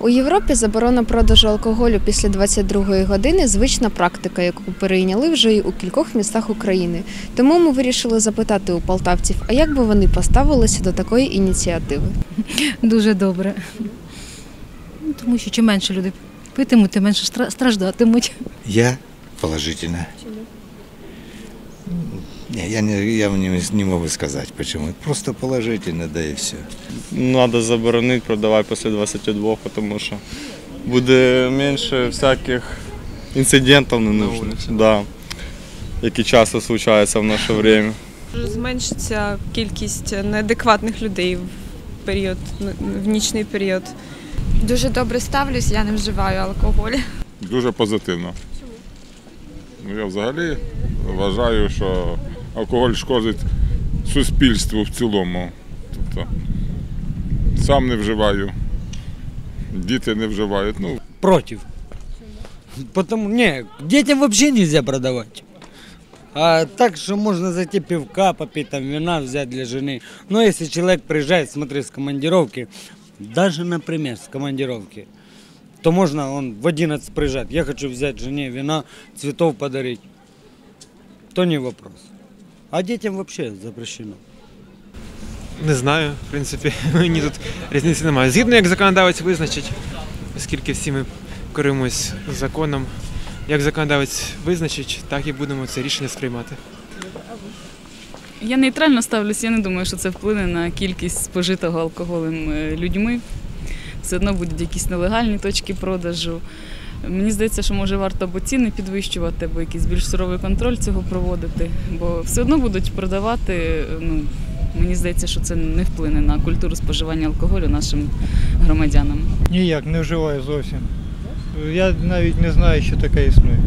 У Європі заборона продажу алкоголю після 22-ї години звична практика, яку перейняли вже й у кількох містах України. Тому ми вирішили запитати у полтавців, а як би вони поставилися до такої ініціативи. Дуже добре. Ну, Тому що чим менше люди питимуть, тим менше стра- страждатимуть. Я положительно. Я не, я не, не могу сказать почему. Просто положительно, да и все. Надо заборонити продавати після 22, тому що буде менше всяких інцидентів ненужних, да, які часто случаються в наше время. Зменшиться кількість неадекватних людей в період в нічний період. Дуже добре ставлюсь, я не вживаю алкоголь. Дуже позитивно. Ну, я взагалі вважаю, що алкоголь шкодить суспільству в цілому. Тобто сам не вживаю, діти не вживають. Ну, против. Потому не, детям вообще нельзя продавать. А так, что можно зайти пивка попить, там вина взять для жены. Но если человек приезжает, смотри, с командировки, даже, например, с командировки, то можно, он в 11 приезжает, я хочу взять жене вина, цветов подарить, то не вопрос. А детям вообще запрещено. Не знаю, в принципі, мені тут різниці немає. Згідно як законодавець визначить, оскільки всі ми керуємось законом. Як законодавець визначить, так і будемо це рішення сприймати. Я нейтрально ставлюся, я не думаю, що це вплине на кількість спожитого алкоголем е, людьми. Все одно будуть якісь нелегальні точки продажу. Мені здається, що може варто або ціни підвищувати, або якийсь більш суровий контроль цього проводити. Бо все одно будуть продавати. Ну, мені здається, що це не вплине на культуру споживання алкоголю нашим громадянам. Ніяк не вживаю зовсім. Я навіть не знаю, що таке існує.